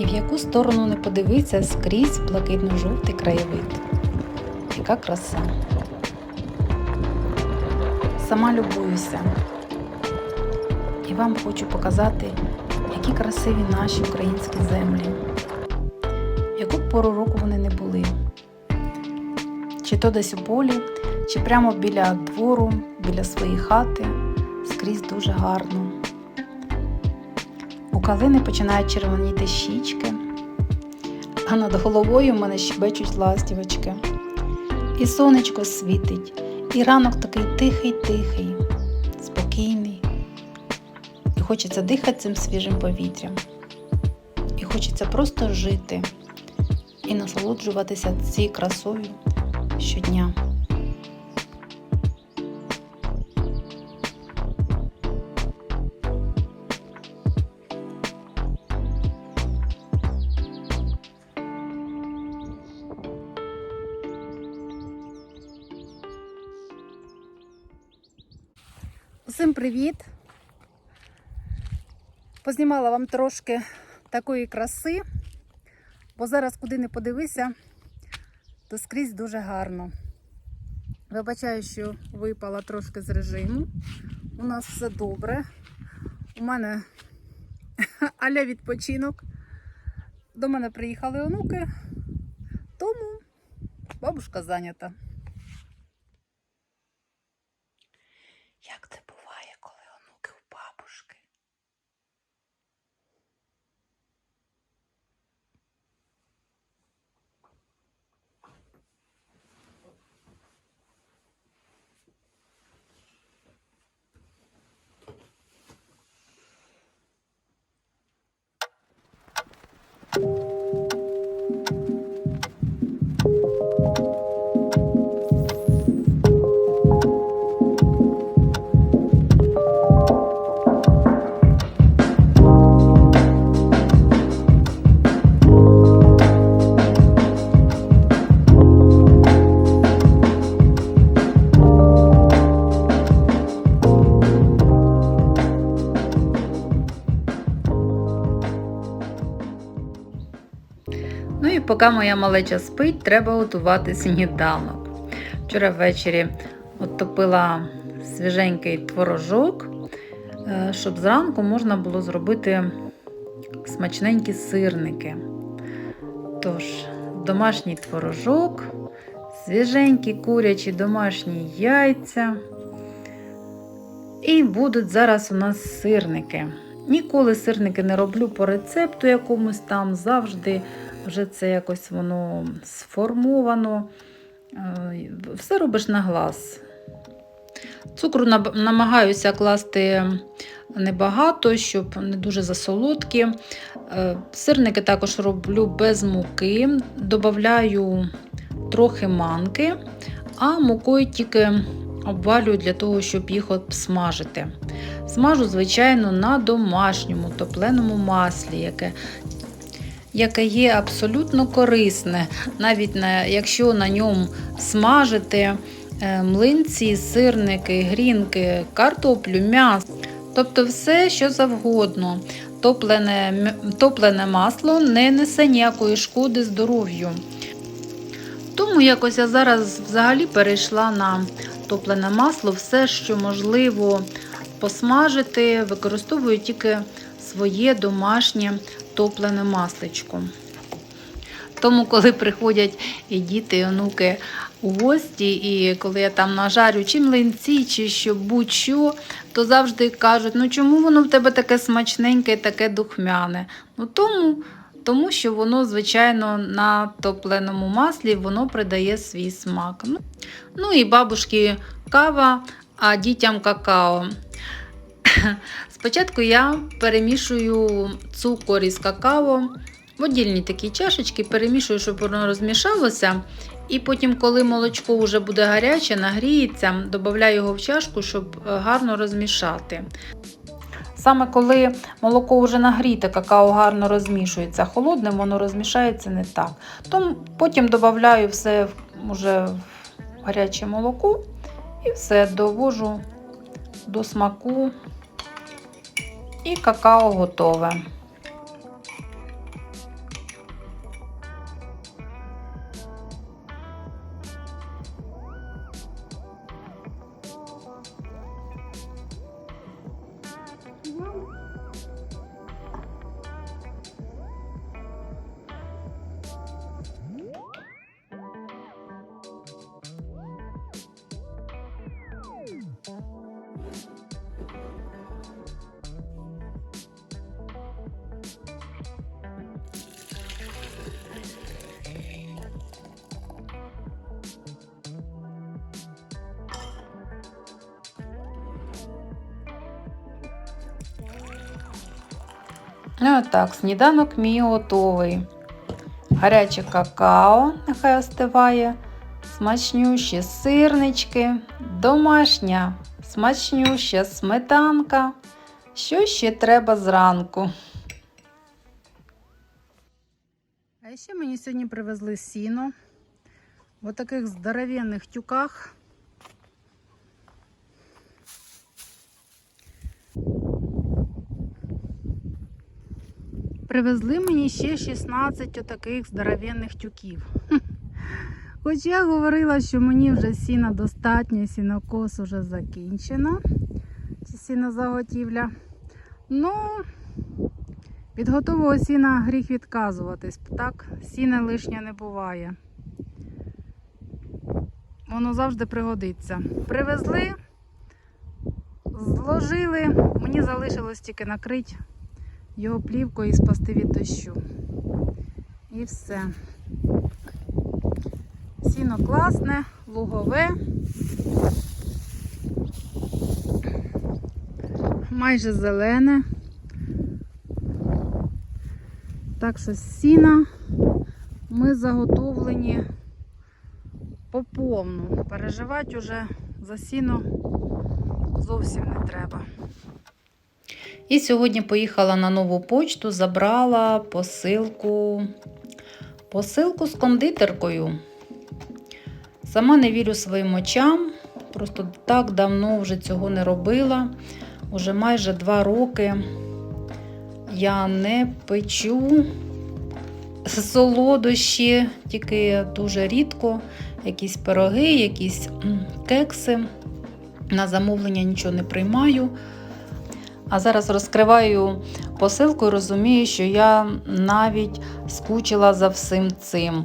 І в яку сторону не подивися, скрізь блакитно-жовтий краєвид. Яка краса. Сама любуюся. І вам хочу показати, які красиві наші українські землі. В яку пору року вони не були. Чи то десь у полі, чи прямо біля двору, біля своєї хати, скрізь дуже гарно. У калини починають червоніти щічки, а над головою в мене щебечуть ластівочки. І сонечко світить, і ранок такий тихий-тихий, спокійний. І хочеться дихати цим свіжим повітрям. І хочеться просто жити і насолоджуватися цією красою щодня. Усім привіт! Познімала вам трошки такої краси, бо зараз куди не подивися, то скрізь дуже гарно. Вибачаю, що випала трошки з режиму. У нас все добре. У мене аля відпочинок. До мене приїхали онуки, тому бабушка зайнята. Поки моя малеча спить, треба готувати сніданок. Вчора ввечері от топила свіженький творожок, е, щоб зранку можна було зробити смачненькі сирники. Тож, домашній творожок, свіженькі курячі домашні яйця. І будуть зараз у нас сирники. Ніколи сирники не роблю по рецепту якомусь там, завжди вже це якось воно сформовано. Е, Все робиш на глаз. Цукру намагаюся класти небагато, щоб не дуже засолодкі. Е, Сирники також роблю без муки, додаю трохи манки, а мукою тільки обвалюю для того, щоб їх обсмажити. Смажу, звичайно, на домашньому топленому маслі, яке яке є абсолютно корисне, навіть на, якщо на ньому смажити е, млинці, сирники, грінки, картоплю, м'ясо, тобто все, що завгодно. Топлене, топлене масло не несе ніякої шкоди здоров'ю. Тому якось я зараз взагалі перейшла на топлене масло, все, що можливо посмажити, використовую тільки своє домашнє топлене масличко. Тому, коли приходять і діти, і онуки у гості, і коли я там нажарю чи млинці, чи що будь-що, то завжди кажуть, ну чому воно в тебе таке смачненьке і таке духмяне? Ну тому, тому що воно, звичайно, на топленому маслі воно придає свій смак. Ну, ну і бабушки кава, а дітям какао. Спочатку я перемішую цукор із какао в отдільні такі чашечки, перемішую, щоб воно розмішалося. І потім, коли молочко вже буде гаряче, нагріється, додаю його в чашку, щоб е, гарно розмішати. Саме коли молоко вже нагріте, какао гарно розмішується, холодним воно розмішається не так. Тому потім додаю все вже в гаряче молоко і все довожу до смаку. І какао готове. Ну так, сніданок мій готовий. Гаряче какао, нехай остиває, смачнющі сирнички, домашня, смачнюща сметанка. Що ще треба зранку? А ще мені сьогодні привезли сіно в таких здоровенних тюках. Привезли мені ще 16 отаких здоровенних тюків. Хоч я говорила, що мені вже сіна достатньо, сінокос уже закінчено. Сінозаготівля. Ну, від готового сіна гріх відказуватись. Так, сіна лишня не буває. Воно завжди пригодиться. Привезли, зложили, мені залишилось тільки накрити його плівкою і спасти від дощу. І все. Сіно класне, лугове. Майже зелене. Так що з сіна ми заготовлені по повну. Переживати уже за сіно зовсім не треба. І сьогодні поїхала на нову почту, забрала посилку, посилку з кондитеркою. Сама не вірю своїм очам, просто так давно вже цього не робила. Уже майже два роки я не печу солодощі, тільки дуже рідко, якісь пироги, якісь кекси. На замовлення нічого не приймаю. А зараз розкриваю посилку і розумію, що я навіть скучила за всім цим.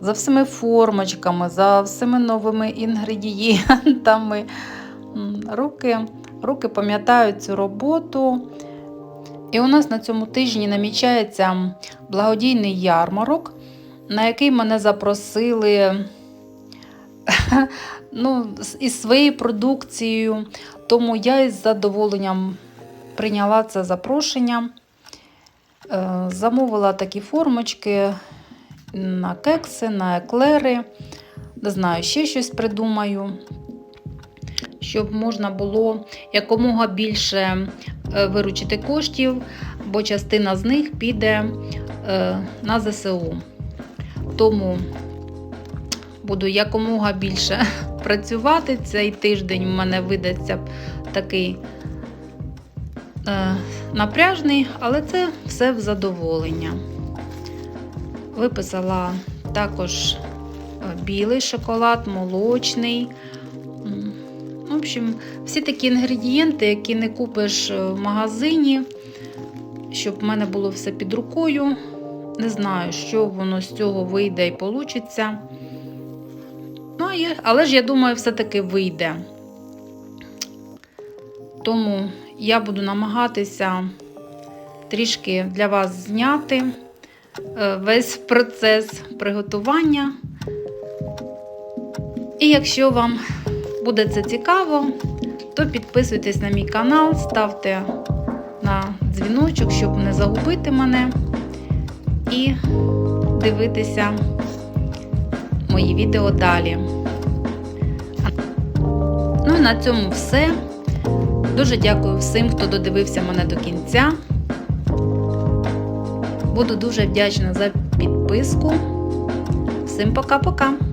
За всіми формочками, за всіми новими інгредієнтами. Руки, руки пам'ятають цю роботу. І у нас на цьому тижні намічається благодійний ярмарок, на який мене запросили ну, із своєю продукцією. Тому я із задоволенням прийняла це запрошення. Е, Замовила такі формочки на кекси, на еклери. Не знаю, ще щось придумаю, щоб можна було якомога більше е, виручити коштів, бо частина з них піде е, на ЗСУ. Тому буду якомога більше працювати. Цей тиждень у мене видасться такий е, напряжний, але це все в задоволення. Виписала також е, білий шоколад, молочний. В общем, всі такі інгредієнти, які не купиш е, в магазині, щоб в мене було все під рукою. Не знаю, що воно з цього вийде і вийде. Ну, але ж я думаю, все-таки вийде. Тому я буду намагатися трішки для вас зняти е, весь процес приготування. І якщо вам буде це цікаво, то підписуйтесь на мій канал, ставте на дзвіночок, щоб не загубити мене. І дивитися мої відео далі. Ну і на цьому все. Дуже дякую всім, хто додивився мене до кінця. Буду дуже вдячна за підписку. Всім пока-пока!